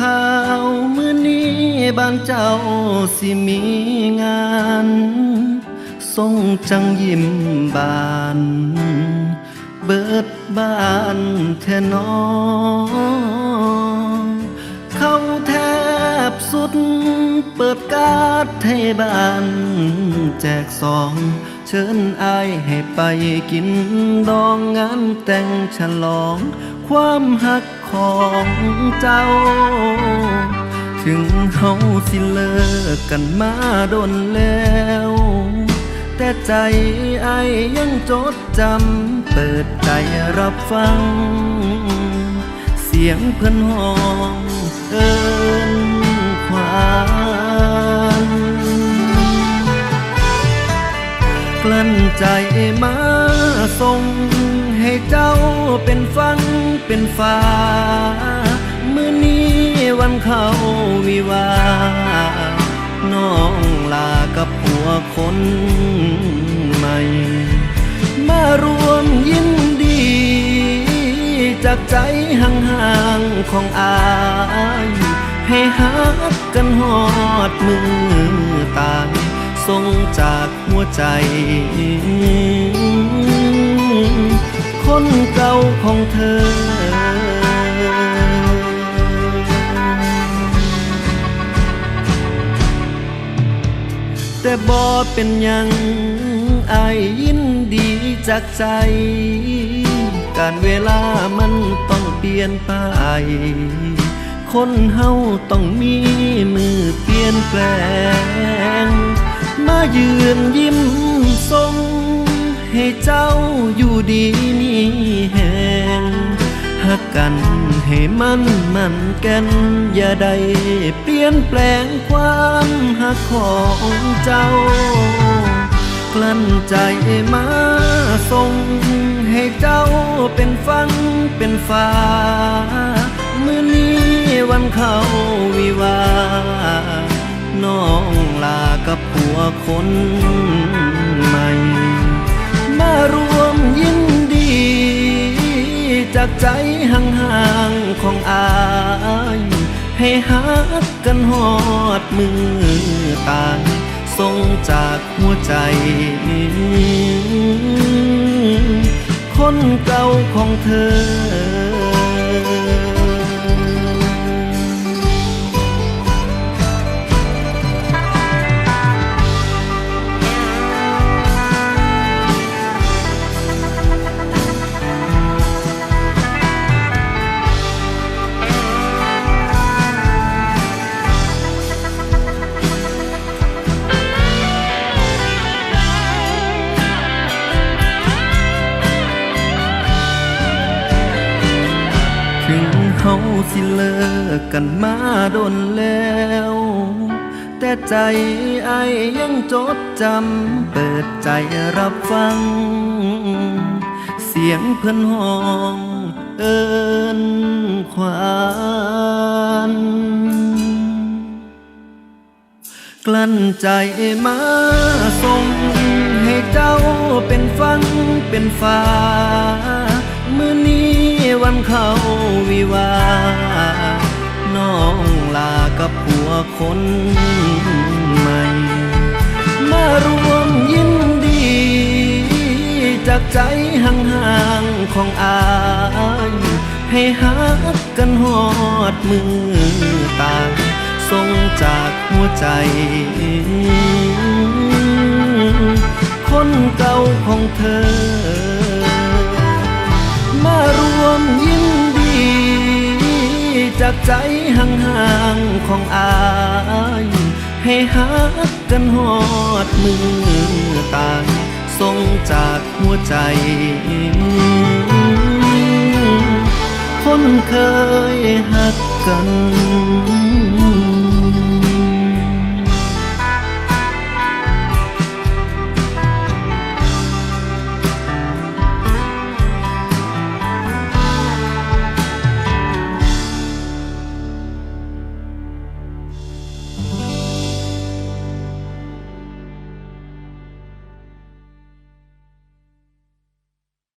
ข่าวมื้อนี้บ้านเจ้าสิมีงานทรงจังยิ้มบาน เบิดบ้านแท่นอเข้าแทบสุด เปิดการ์ดให้บ้าน แจกซอง เชิญอายให้ไปกินดองงานแต่งฉลอง ความหักของเจ้า ถึงเขาสิเลิกกันมาโดนแล้ว แต่ใจไอยังจดจำ เปิดใจรับฟัง เสียงเพื่อนห้องเอินความ กลั้นใจมาส่งให้เจ้าเป็นฟังเป็นฟ้ามื้อนี้วันเขาวิวา น้องลากับผัวคนใหม่ มารวมยินดี จากใจห่างๆของอายให้หักกันหอดมือตายส่งจาก หัวใจ คนเก่าของเธอ แต่บอเป็นยังอายยินดีจากใจ การเวลามันต้องเปลี่ยนไปคนเฮาต้องมีมือเปลี่ยนแปลง มายืนยิ้มทรงให้เจ้าอยู่ดีมีแหงหักกันให้มันมันกัน อย่าได้เปลี่ยนแปลงความหักของเจ้ากลั้นใจมาส่งให้เจ้าเป็นฟังเป็นฟ้ามื้อนี้วันเขาวิวาน้องลา กับผัวคนใหม่ มารวมยินดี จากใจห่างๆของอาย ให้หักกันหอดมือตายส่งจากหัวใจ คนเก่าของเธอ เขาสิเลิกกันมาโดนแล้ว แต่ใจไอยังจดจำ เปิดใจรับฟัง เสียงเพื่อนห้องเอินควานกลั้นใจมาส่งให้เจ้าเป็นฟังเป็นฟ้ามื้อนี้ วันเขาวิวา น้องลากับผัวคนใหม่ มารวมยินดี จากใจห่างๆของอายให้หักกันหอดมือตายส่งจากหัวใจ คนเก่าของเธอ จากใจห่างๆของอาย ให้หักกันหอดมือตายทรงจากหัวใจ คนเคยหักกัน